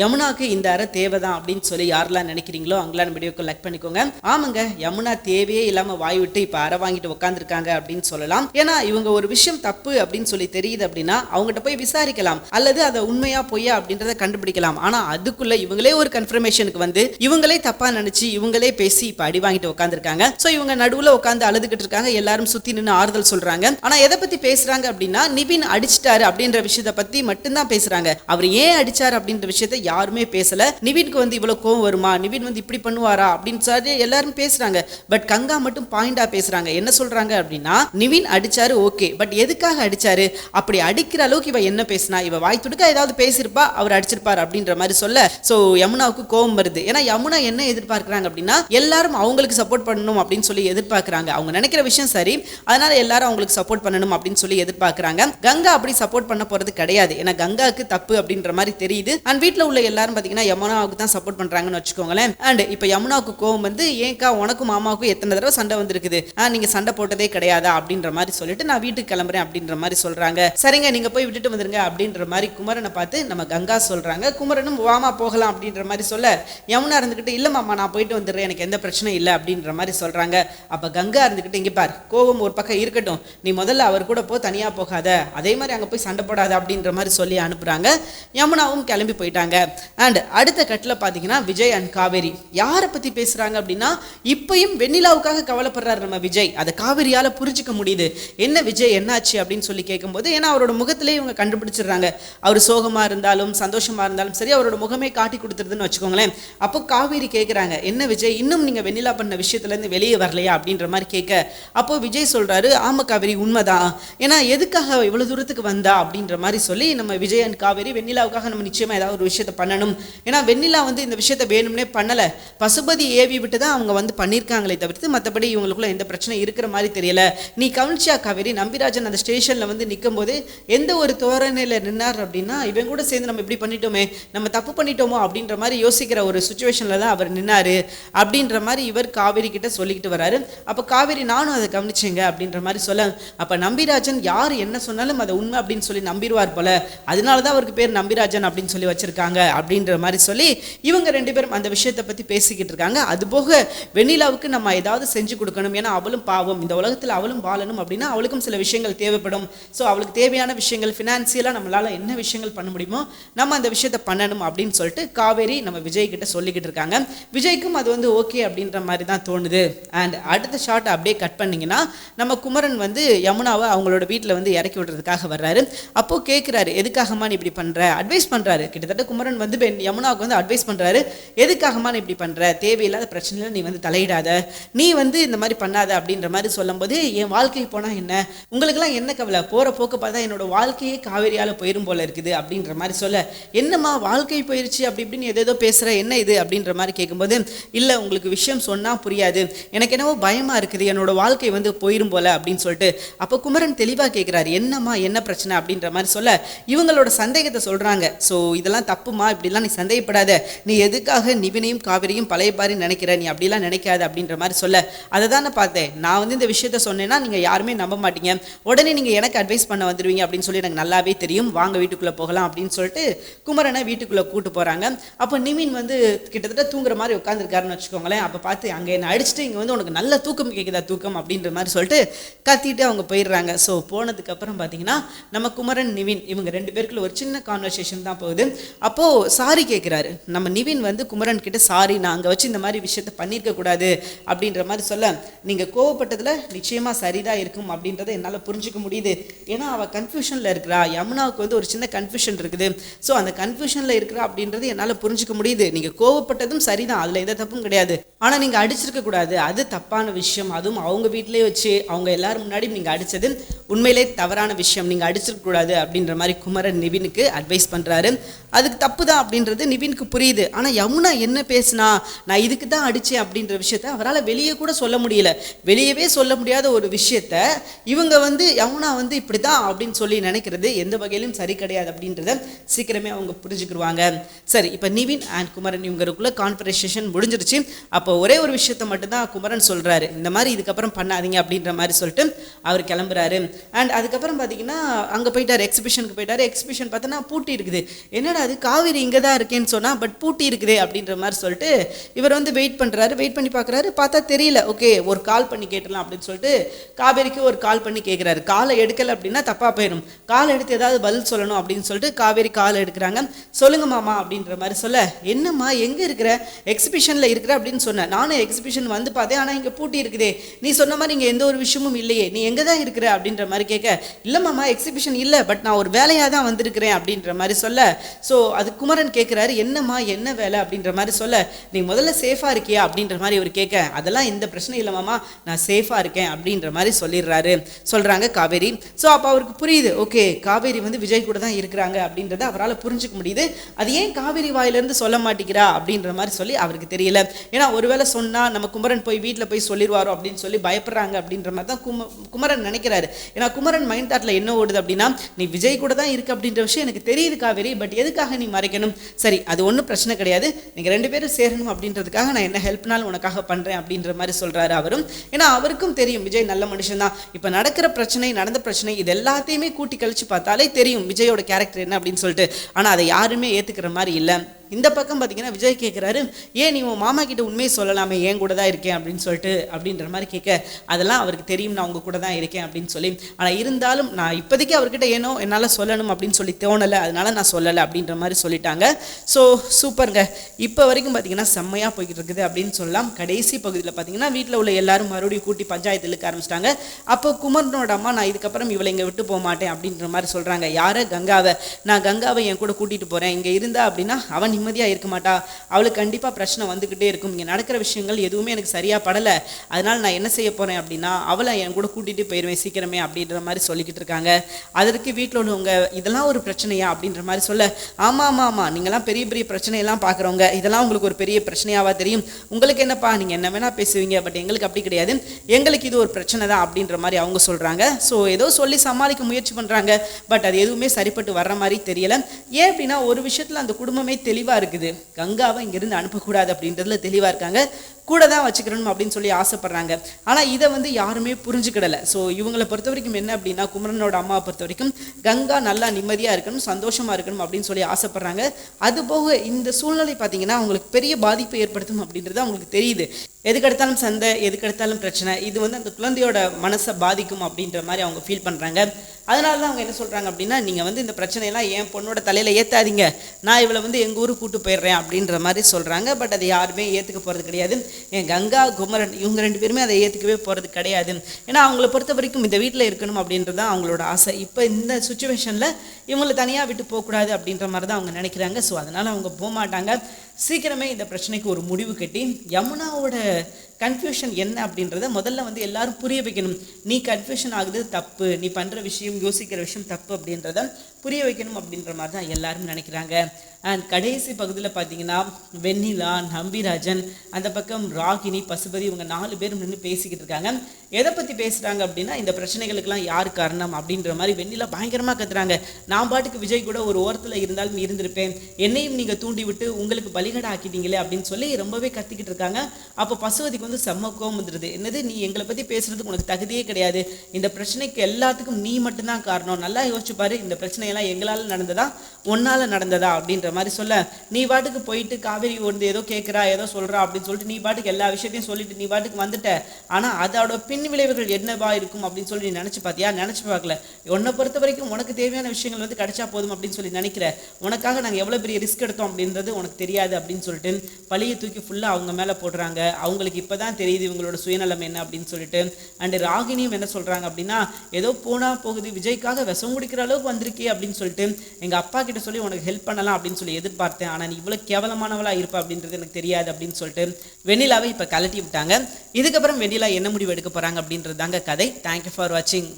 யமுனாக்கு இந்த அறை தேவைதான் அப்படின்னு சொல்லி யாரெல்லாம் நினைக்கிறீங்களோ அவங்களாம் வீடியோக்கு லைக் பண்ணிக்கோங்க. ஆமாங்க யமுனா தேவையே இல்லாம வாய் விட்டு இப்ப அறை வாங்கிட்டு உட்காந்துருக்காங்க அப்படின்னு சொல்லலாம். ஏன்னா இவங்க ஒரு விஷயம் தப்பு அப்படின்னு சொல்லி தெரியுது அப்படின்னா அவங்ககிட்ட போய் விசாரிக்கலாம். அல்லது அதை உண்மையா பொய்யா அப்படின்றத கண்டுபிடிக்கலாம். ஆனா அதுக்குள்ள இவங்களே ஒரு கன்ஃபர்மேஷனுக்கு வந்து இவங்களே தப்பா நினைச்சு இவங்களே பேசி இப்ப அடி வாங்கிட்டு உட்காந்துருக்காங்க சோ இவங்க நடுவுல உட்காந்து அழுதுகிட்டு இருக்காங்க. எல்லாரும் சுத்தி நின்று ஆறுதல் சொல்றாங்க. ஆனா எதை பத்தி பேசுறாங்க அப்படின்னா நிபின் அடிச்சிட்டாரு அப்படின்ற விஷயத்தை பத்தி மட்டும்தான் பேசுறாங்க. அவர் ஏன் அடிச்சார் அப்படின்ற விஷயத்த யாருமே பேசல. நிவினுக்கு வந்து இவ்வளோ கோவம் வருமா? நிவின் வந்து இப்படி பண்ணுவாரா? அப்படின்னு சொல்லி எல்லாரும் பேசுறாங்க. பட் கங்கா மட்டும் பாயிண்டா பேசுறாங்க. என்ன சொல்றாங்க அப்படின்னா நிவின் அடிச்சாரு ஓகே பட் எதுக்காக அடிச்சாரு? அப்படி அடிக்கிற அளவுக்கு இவ என்ன பேசினா? இவ வாய் துடுக்க ஏதாவது பேசியிருப்பா? அவர் அடிச்சிருப்பார் அப்படின்ற மாதிரி சொல்ல. சோ யமுனாவுக்கு கோவம் வருது. ஏன்னா யமுனா என்ன எதிர்பார்க்குறாங்க அப்படின்னா எல்லாரும் அவங்களுக்கு சப்போர்ட் பண்ணணும் அப்படின்னு சொல்லி எதிர்பார்க்குறாங்க. அவங்க நினைக்கிற விஷயம் சரி. அதனால எல்லாரும் அவங்களுக்கு சப்போர்ட் பண்ணணும் அப்படின்னு சொல்லி எதிர்பார்க்குறாங்க. கங்கா அப்படி சப்போர்ட் பண்ண போறது கிடையாது. ஏன்னா கங்காவுக்கு தப்பு அப்படின்ற மாதிரி தெரியுது. அண்ட் வீட்டில் உள்ள எல்லாரும் பாத்தீங்கன்னா யமுனாவுக்கு தான் சப்போர்ட் பண்றாங்கன்னு வச்சுக்கோங்களேன். அண்ட் இப்போ யமுனாவுக்கு கோவம் வந்து ஏன்க்கா உனக்கும் மாமாவுக்கும் எத்தனை தடவை சண்டை வந்திருக்குது? ஆ நீங்க சண்டை போட்டதே கிடையாதா? அப்படின்ற மாதிரி சொல்லிட்டு நான் வீட்டுக்கு கிளம்புறேன் அப்படின்ற மாதிரி சொல்றாங்க. சரிங்க நீங்க போய் விட்டுட்டு வந்துருங்க அப்படின்ற மாதிரி குமரனை பார்த்து நம்ம கங்கா சொல்றாங்க. குமரனும் வாமா போகலாம் அப்படின்ற மாதிரி சொல்ல யமுனா இருந்துகிட்டு இல்ல மாமா நான் போயிட்டு வந்துடுறேன். எனக்கு எந்த பிரச்சனையும் இல்லை அப்படின்ற மாதிரி சொல்றாங்க. அப்ப கங்கா இருந்துகிட்டு இங்க பார் கோவம் ஒரு பக்கம் இருக்கட்டும். நீ முதல்ல அவர் கூட போ தனியா போகாத. அதே மாதிரி அங்க போய் சண்டை போடாத அப்படின்ற மாதிரி சொல்லி அனுப்புறாங்க. யமுனாவும் கிளம்பி போயிட்டாங்க. அண்ட் அடுத்த கட்டில் பார்த்தீங்கன்னா விஜய் அண்ட் காவேரி. யாரை பற்றி பேசுகிறாங்க அப்படின்னா இப்பயும் வெண்ணிலாவுக்காக கவலைப்படுறாரு நம்ம விஜய். அதை காவேரியால் புரிஞ்சிக்க முடியுது. என்ன விஜய் என்னாச்சு அப்படின்னு சொல்லி கேட்கும்போது ஏன்னா அவரோட முகத்திலே இவங்க கண்டுபிடிச்சிடுறாங்க. அவர் சோகமாக இருந்தாலும் சந்தோஷமாக இருந்தாலும் சரி அவரோட முகமே காட்டி கொடுத்துருதுன்னு வச்சுக்கோங்களேன். அப்போ காவேரி கேட்குறாங்க என்ன விஜய் இன்னும் நீங்கள் வெண்ணிலா பண்ண விஷயத்துலேருந்து வெளியே வரலையா? அப்படின்ற மாதிரி கேட்க அப்போ விஜய் சொல்கிறாரு ஆமாம் காவேரி உண்மைதான். ஏன்னா எதுக்காக இவ்வளோ தூரத்துக்கு வந்தா? அப்படின்ற மாதிரி சொல்லி நம்ம விஜய் அண்ட் காவேரி வெண்ணிலாவுக்காக நம்ம நிச்சயமாக ஏதாவது ஒரு விஷயத்தை பண்ணணும். ஏன்னா வெண்ணிலா வந்து இந்த விஷயத்தை வேணும்னே பண்ணலை. பசுபதி ஏவி விட்டு தான் அவங்க வந்து பண்ணியிருக்காங்களே தவிர்த்து மற்றபடி இவங்களுக்குள்ள எந்த பிரச்சனை இருக்கிற மாதிரி தெரியல. நீ கவனிச்சியா காவேரி? நம்பிராஜன் அந்த ஸ்டேஷனில் வந்து நிற்கும் போது எந்த ஒரு தோரணையில் நின்னார் அப்படின்னா இவன் கூட சேர்ந்து நம்ம இப்படி பண்ணிட்டோமே நம்ம தப்பு பண்ணிட்டோமோ அப்படின்ற மாதிரி யோசிக்கிற ஒரு சுச்சுவேஷனில் தான் அவர் நின்னாரு அப்படின்ற மாதிரி இவர் காவேரி கிட்ட சொல்லிக்கிட்டு வராரு. அப்போ காவேரி நானும் அதை கவனிச்சேங்க அப்படின்ற மாதிரி சொல்ல அப்போ நம்பிராஜன் யார் என்ன சொன்னாலும் அதை உண்மை அப்படின்னு சொல்லி நம்பிடுவார் போல. அதனால தான் அவருக்கு பேர் நம்பிராஜன் அப்படின்னு சொல்லி வச்சுருக்காங்க. அப்படின்ற மாதிரி சொல்லி இவங்க ரெண்டு பேரும் அந்த விஷயத்தை பற்றி பேசிக்கிட்டு இருக்காங்க. அதுபோக வெண்ணிலாவுக்கு நம்ம ஏதாவது செஞ்சு கொடுக்கணும். ஏன்னா அவளும் பாவம். இந்த உலகத்தில் அவளும் வாழணும் அப்படின்னா அவளுக்கும் சில விஷயங்கள் தேவைப்படும். ஸோ அவளுக்கு தேவையான விஷயங்கள் ஃபினான்சியலாக நம்மளால் என்ன விஷயங்கள் பண்ண முடியுமோ நம்ம அந்த விஷயத்தை பண்ணணும் அப்படின்னு சொல்லிட்டு காவேரி நம்ம விஜய் கிட்ட சொல்லிக்கிட்டு இருக்காங்க. விஜய்க்கும் அது வந்து ஓகே அப்படின்ற மாதிரி தான் தோணுது. அண்ட் அடுத்த ஷார்ட் அப்படியே கட் பண்ணீங்கன்னா நம்ம குமரன் வந்து யமுனாவை அவங்களோட வீட்டில் வந்து இறக்கி விடுறதுக்காக வர்றாரு. அப்போ கேட்குறாரு எதுக்காகமா நீ இப்படி பண்ணுற அட்வைஸ் பண்ணுறாரு கிட்டத்தட்ட குமரன் வந்து பெண் யமுனாவுக்கு வந்து அட்வைஸ் பண்ணுறாரு எதுக்காகம்மா நீ இப்படி பண்ற? தேவையில்லாத பிரச்சனையில் நீ வந்து தலையிடாத. நீ வந்து இந்த மாதிரி பண்ணாத அப்படின்ற மாதிரி சொல்லும்போது என் வாழ்க்கை போனா என்ன? உங்களுக்கெல்லாம் என்ன கவலை? போற போக்கு பார்த்தா என்னோட வாழ்க்கையே காவேரியால் போயிரும் போல இருக்குது அப்படின்ற மாதிரி சொல்ல. என்னம்மா வாழ்க்கை போயிருச்சு. அப்படி இப்படின்னு எதேதோ பேசுற என்ன இது? அப்படின்ற மாதிரி கேட்கும்போது இல்ல உங்களுக்கு விஷயம் சொன்னா புரியாது. எனக்கு என்னவோ பயமா இருக்குது. என்னோட வாழ்க்கை வந்து போயிடும் போல அப்படின்னு சொல்லிட்டு அப்போ குமரன் தெளிவா கேட்கிறாரு என்னம்மா என்ன பிரச்சனை? அப்படின்ற மாதிரி சொல்ல இவங்களோட சந்தேகத்தை சொல்றாங்க. ஸோ இதெல்லாம் தப்புமா இப்படிலாம் நீ சந்தேகப்படாத. நீ எதுக்காக நிவினையும் காவிரியும் பழைய பாரி நினைக்கிற? நீ அப்படிலாம் நினைக்காத அப்படின்ற மாதிரி சொல்ல. அதை தானே பார்த்தேன். நான் வந்து இந்த விஷயத்த சொன்னேன்னா நீங்க யாருமே நம்ப மாட்டீங்க. உடனே நீங்க எனக்கு அட்வைஸ் பண்ண வந்துடுவீங்க அப்படின்னு சொல்லி எனக்கு நல்லாவே தெரியும். வாங்க வீட்டுக்குள்ளே போகலாம் அப்படின்னு சொல்லிட்டு குமரனை வீட்டுக்குள்ளே கூட்டு போகிறாங்க அப்போ நிவின் வந்து கிட்டத்தட்ட தூங்குற மாதிரி உட்காந்துருக்காருன்னு வச்சுக்கோங்களேன். அப்போ பார்த்து அங்கே என்னை அடிச்சுட்டு இங்கே வந்து உனக்கு நல்ல தூக்கம் கேட்குதா தூக்கம் அப்படின்ற மாதிரி சொல்லிட்டு கத்திட்டு அவங்க போயிடுறாங்க. ஸோ போனதுக்கப்புறம் பார்த்தீங்கன்னா நம்ம குமரன் நிவின் இவங்க ரெண்டு பேருக்குள்ள ஒரு சின்ன கான்வர்சேஷன் தான் போகுது. அப்போ சாரி கேட்குறாரு நம்ம நிவின் வந்து குமரன் கிட்ட சாரி நான் அங்கே வச்சு இந்த மாதிரி விஷயத்த பண்ணியிருக்க கூடாது அப்படின்ற மாதிரி சொல்ல நீங்கள் கோவப்பட்டதில் நிச்சயமாக சரிதான் இருக்கும் அப்படின்றத என்னால் புரிஞ்சுக்க முடியுது. ஏன்னா அவள் கன்ஃபியூஷனில் இருக்கிறா. யமுனாவுக்கு வந்து ஒரு சின்ன கன்ஃபியூஷன் இருக்குது. ஸோ அந்த கன்ஃபியூஷனில் இருக்கிறா அப்படின்றது என்னால் புரிஞ்சுக்க முடியுது. நீங்கள் கோவப்பட்டதும் சரிதான் அதில் எந்த தப்பும் கிடையாது. ஆனால் நீங்கள் அடிச்சிருக்க கூடாது. அது தப்பான விஷயம். அதுவும் அவங்க வீட்டிலே வச்சு அவங்க எல்லாரும் முன்னாடி நீங்கள் அடித்தது உண்மையிலே தவறான விஷயம். நீங்கள் அடிச்சிருக்கக்கூடாது அப்படின்ற மாதிரி குமரன் நிவினுக்கு அட்வைஸ் பண்ணுறாரு அதுக்கு தப்பு தான் அப்படின்றது நிவினுக்கு புரியுது. ஆனால் யமுனா என்ன பேசுனா நான் இதுக்கு தான் அடித்தேன் அப்படின்ற விஷயத்த அவரால் வெளியே கூட சொல்ல முடியல. வெளியவே சொல்ல முடியாத ஒரு விஷயத்த இவங்க வந்து யமுனா வந்து இப்படி தான் அப்படின்னு சொல்லி நினைக்கிறது எந்த வகையிலும் சரி கிடையாது அப்படின்றத சீக்கிரமே அவங்க புரிஞ்சுக்கிடுவாங்க சரி இப்போ நிவின் அண்ட் குமரன் இவங்களுக்குள்ள கான்வர்சேஷன் முடிஞ்சிருச்சு. அப்போ ஒரே ஒரு விஷயத்தை மட்டும்தான் குமரன் சொல்கிறாரு இந்த மாதிரி இதுக்கப்புறம் பண்ணாதீங்க அப்படின்ற மாதிரி சொல்லிட்டு அவர் கிளம்புறாரு. அண்ட் அதுக்கப்புறம் பார்த்தீங்கன்னா அங்கே போயிட்டார் எக்ஸிபிஷனுக்கு போயிட்டார். எக்ஸிபிஷன் பார்த்தோன்னா பூட்டி இருக்குது. என்னடா அது காவேரி இங்கே தான் இருக்கேன்னு சொன்னால் பட் பூட்டி இருக்குதே அப்படின்ற மாதிரி சொல்லிட்டு இவர் வந்து வெயிட் பண்ணுறாரு வெயிட் பண்ணி பார்க்குறாரு பார்த்தா தெரியல. ஓகே ஒரு கால் பண்ணி கேட்டலாம் அப்படின்னு சொல்லிட்டு காவேரிக்கு ஒரு கால் பண்ணி கேட்குறாரு காலை எடுக்கலை அப்படின்னா தப்பாக போயிடும் கால் எடுத்து ஏதாவது பதில் சொல்லணும் அப்படின்னு சொல்லிட்டு காவேரி கால் எடுக்கிறாங்க. சொல்லுங்க மாமா அப்படின்ற மாதிரி சொல்ல என்னம்மா எங்கே இருக்கிற? எக்ஸிபிஷனில் இருக்கிற அப்படின்னு சொன்னேன் நானும் எக்ஸிபிஷன் வந்து பார்த்தேன். ஆனால் இங்கே பூட்டி இருக்குதே. நீ சொன்ன மாதிரி இங்கே எந்த ஒரு விஷயமும் இல்லையே. நீ எங்கே தான் இருக்கிற? அப்படின்ற மாதிரி கேட்க இல்லை மாமா எக்ஸிபிஷன் இல்லை. பட் நான் ஒரு வேலையாக தான் வந்திருக்கிறேன். அப்படின்ற மாதிரி சொல்ல. ஸோ அது குமரன் கேட்குறாரு என்னம்மா என்ன வேலை? அப்படின்ற மாதிரி சொல்ல. நீ முதல்ல சேஃபாக இருக்கியா? அப்படின்ற மாதிரி இவர் கேட்க. அதெல்லாம் எந்த பிரச்சனையும் இல்லை மாமா. நான் சேஃபாக இருக்கேன். அப்படின்ற மாதிரி சொல்லிடுறாரு. சொல்கிறாங்க காவேரி. ஸோ அப்போ அவருக்கு புரியுது. ஓகே காவேரி வந்து விஜய் கூட தான் இருக்கிறாங்க. அப்படின்றத அவரால் புரிஞ்சுக்க முடியுது. அது ஏன் காவேரி வாயிலேருந்து சொல்ல மாட்டேங்கிறா? அப்படின்ற மாதிரி சொல்லி அவருக்கு தெரியல. ஏன்னா ஒருவேளை சொன்னால் நம்ம குமரன் போய் வீட்டில் போய் சொல்லிடுவாரோ அப்படின்னு சொல்லி பயப்படுறாங்க அப்படின்ற மாதிரி தான் கும குமரன் நினைக்கிறாரு. ஏன்னா குமரன் மைண்ட் தாட்டில் என்ன ஓடுது அப்படின்னா நீ விஜய் கூட தான் இருக்கு அப்படின்ற விஷயம் எனக்கு தெரியுது காவேரி பட் எதுக்காக நீ மறைக்கணும்? சரி அது ஒன்றும் பிரச்சனை கிடையாது. நீங்கள் ரெண்டு பேரும் சேரணும் அப்படின்றதுக்காக நான் என்ன ஹெல்ப்னாலும் உனக்காக பண்ணுறேன் அப்படின்ற மாதிரி சொல்கிறாரு அவரும். ஏன்னா அவருக்கும் தெரியும் விஜய் நல்ல மனுஷன் தான். இப்போ நடக்கிற பிரச்சனை நடந்த பிரச்சனை இது எல்லாத்தையுமே கூட்டி கழிச்சு பார்த்தாலே தெரியும் விஜயோட கேரக்டர் என்ன அப்படின்னு சொல்லிட்டு. ஆனால் அதை யாருமே ஏற்றுக்கிற மாதிரி இல்லை. இந்த பக்கம் பார்த்தீங்கன்னா விஜய் கேட்குறாரு ஏன் நீ உன் மாமா கிட்ட உண்மையை சொல்லலாமே? ஏன் கூட தான் இருக்கேன்? அப்படின்னு சொல்லிட்டு அப்படின்ற மாதிரி கேட்க அதெல்லாம் அவருக்கு தெரியும். நான் உங்க கூட தான் இருக்கேன். அப்படின்னு சொல்லி ஆனால் இருந்தாலும் நான் இப்போதைக்கு அவர்கிட்ட ஏனோ என்னால் சொல்லணும் அப்படின்னு சொல்லி தோணலை. அதனால நான் சொல்லலை அப்படின்ற மாதிரி சொல்லிட்டாங்க. ஸோ சூப்பருங்க. இப்போ வரைக்கும் பார்த்தீங்கன்னா செம்மையாக போய்கிட்டு இருக்குது அப்படின்னு சொல்லலாம். கடைசி பகுதியில் பார்த்தீங்கன்னா வீட்டில் உள்ள எல்லாரும் மறுபடியும் கூட்டி பஞ்சாயத்து இழுக்க ஆரம்பிச்சிட்டாங்க. அப்போ குமரனோட அம்மா நான் இதுக்கப்புறம் இவளை இங்கே விட்டு போக மாட்டேன் அப்படின்ற மாதிரி சொல்கிறாங்க யாரை? கங்காவை. நான் கங்காவை என் கூட கூட்டிகிட்டு போகிறேன் இங்கே இருந்தா அப்படின்னா அவன் நிம்மதியாக இருக்க மாட்டா. அவளுக்கு கண்டிப்பாக பிரச்சனை வந்துக்கிட்டே இருக்கும். இங்கே நடக்கிற விஷயங்கள் எதுவுமே எனக்கு சரியாக படலை. அதனால் நான் என்ன செய்ய போகிறேன் அப்படின்னா அவளை என் கூட கூட்டிகிட்டு போயிடுவேன் சீக்கிரமே அப்படின்ற மாதிரி சொல்லிக்கிட்டு இருக்காங்க. அதற்கு வீட்டில் உள்ளவங்க இதெல்லாம் ஒரு பிரச்சனையா? அப்படின்ற மாதிரி சொல்ல ஆமாம் ஆமாம் ஆமாம் நீங்களாம் பெரிய பெரிய பிரச்சனையெல்லாம் பார்க்குறவங்க இதெல்லாம் உங்களுக்கு ஒரு பெரிய பிரச்சனையாவா தெரியும். உங்களுக்கு என்னப்பா? நீங்கள் என்ன வேணால் பேசுவீங்க. பட் எங்களுக்கு அப்படி கிடையாது. எங்களுக்கு இது ஒரு பிரச்சனை தான். அப்படின்ற மாதிரி அவங்க சொல்கிறாங்க ஸோ ஏதோ சொல்லி சமாளிக்க முயற்சி பண்ணுறாங்க பட் அது எதுவுமே சரிப்பட்டு வர்ற மாதிரி தெரியல. ஏன் அப்படின்னா ஒரு விஷயத்தில் அந்த குடும்பமே தெளிவாக இருக்குது. கங்காவை இங்கேருந்து அனுப்பக்கூடாது அப்படின்றதுல தெளிவாக இருக்காங்க. கூட தான் வச்சுக்கிறணும் அப்படின்னு சொல்லி ஆசைப்படுறாங்க. ஆனால் இதை வந்து யாருமே புரிஞ்சுக்கிடலை. ஸோ இவங்களை பொறுத்த வரைக்கும் என்ன அப்படின்னா குமரனோட அம்மாவை பொறுத்த வரைக்கும் கங்கா நல்லா நிம்மதியாக இருக்கணும் சந்தோஷமாக இருக்கணும் அப்படின்னு சொல்லி ஆசைப்படுறாங்க. அது போக இந்த சூழ்நிலை பார்த்தீங்கன்னா அவங்களுக்கு பெரிய பாதிப்பை ஏற்படுத்தும் அப்படின்றது அவங்களுக்கு தெரியுது. எதுக்கெடுத்தாலும் சந்தை எதுக்கெடுத்தாலும் பிரச்சனை இது வந்து அந்த குழந்தையோட மனசை பாதிக்கும் அப்படின்ற மாதிரி அவங்க ஃபீல் பண்ணுறாங்க அதனால தான் அவங்க என்ன சொல்கிறாங்க அப்படின்னா நீங்கள் வந்து இந்த பிரச்சனையெல்லாம் என் பொண்ணோட தலையில் ஏற்றாதீங்க நான் இவளை வந்து எங்கள் ஊருக்கு கூட்டு போயிடுறேன் அப்படின்ற மாதிரி சொல்கிறாங்க பட் அதை யாருமே ஏற்றுக்க போகிறது கிடையாது. என் கங்கா குமரன் இவங்க ரெண்டு பேருமே அதை ஏற்றுக்கவே போகிறது கிடையாது. ஏன்னா அவங்கள பொறுத்த வரைக்கும் இந்த வீட்டில் இருக்கணும் அப்படின்றது தான் அவங்களோட ஆசை. இப்போ இந்த சுச்சுவேஷனில் இவங்களை தனியாக விட்டு போகக்கூடாது அப்படின்ற மாதிரி தான் அவங்க நினைக்கிறாங்க. ஸோ அதனால் அவங்க போக மாட்டாங்க சீக்கிரமே இந்த பிரச்சனைக்கு ஒரு முடிவு கட்டி யமுனாவோட கன்ஃபியூஷன் என்ன அப்படின்றத முதல்ல வந்து எல்லாரும் புரிய வைக்கணும். நீ கன்ஃபியூஷன் ஆகுது தப்பு. நீ பண்ணுற விஷயம் யோசிக்கிற விஷயம் தப்பு அப்படின்றத புரிய வைக்கணும் அப்படின்ற மாதிரி தான் எல்லாரும் நினைக்கிறாங்க. அண்ட் கடைசி பகுதியில் பார்த்தீங்கன்னா வெண்ணிலா நம்பிராஜன் அந்த பக்கம் ராகினி பசுபதி இவங்க நாலு பேரும் நின்று பேசிக்கிட்டு இருக்காங்க. எதை பற்றி பேசுகிறாங்க அப்படின்னா இந்த பிரச்சனைகளுக்கெல்லாம் யார் காரணம் அப்படின்ற மாதிரி வெண்ணிலா பயங்கரமாக கத்துறாங்க. நான் பாட்டுக்கு விஜய் கூட ஒரு ஓரத்தில் இருந்தாலும் இருந்திருப்பேன். என்னையும் நீங்கள் தூண்டி விட்டு உங்களுக்கு பலிகடை ஆக்கிட்டீங்களே அப்படின்னு சொல்லி ரொம்பவே கத்திக்கிட்டு இருக்காங்க. அப்போ பசுபதிக்கு வந்து செம்ம கோவம் வந்துடுது. என்னது நீ எங்களை பற்றி பேசுறதுக்கு உனக்கு தகுதியே கிடையாது. இந்த பிரச்சனைக்கு எல்லாத்துக்கும் நீ மட்டும்தான் காரணம். நல்லா யோசிச்சுப்பாரு இந்த பிரச்சனையெல்லாம் எங்களால் நடந்ததா உன்னால நடந்ததா அப்படின்ற மாதிரி சொல்ல. நீ பாட்டுக்கு போயிட்டு காவேரி வந்து ஏதோ கேட்குறா ஏதோ சொல்றா அப்படின்னு சொல்லிட்டு நீ பாட்டுக்கு எல்லா விஷயத்தையும் சொல்லிட்டு நீ பாட்டுக்கு வந்துட்ட. ஆனால் அதோட பின் விளைவுகள் என்னவா இருக்கும் அப்படின்னு சொல்லி நீ நினச்சி பார்த்தியா நினச்சி பார்க்கல. உன்னை பொறுத்த வரைக்கும் உனக்கு தேவையான விஷயங்கள் வந்து கிடைச்சா போதும் அப்படின்னு சொல்லி நினைக்கிற. உனக்காக நாங்கள் எவ்வளோ பெரிய ரிஸ்க் எடுத்தோம் அப்படின்றது உனக்கு தெரியாது. அப்படின்னு சொல்லிட்டு பழியை தூக்கி ஃபுல்லாக அவங்க மேலே போடுறாங்க. அவங்களுக்கு இப்போ தான் தெரியுது இவங்களோட சுயநலம் என்ன அப்படின்னு சொல்லிட்டு. அண்டு ராகினியும் என்ன சொல்கிறாங்க அப்படின்னா ஏதோ போனால் போகுது விஜய்க்காக விஷம் குடிக்கிற அளவுக்கு வந்திருக்கே அப்படின்னு சொல்லிட்டு எங்கள் அப்பா கிட்ட சொல்லி உனக்கு ஹெல்ப் பண்ணலாம் அப்படின்னு சொல்லி எதிர்பார்த்தேன். ஆனால் நீ இவ்வளோ கேவலமானவளாக இருப்பா அப்படின்றது எனக்கு தெரியாது அப்படின்னு சொல்லிட்டு வெண்ணிலாவை இப்போ கலட்டி விட்டாங்க. இதுக்கப்புறம் வெண்ணிலா என்ன முடிவு எடுக்க போகிறாங்க அப்படின்றது தாங்க கதை தேங்க்யூ ஃபார் வாட்சிங்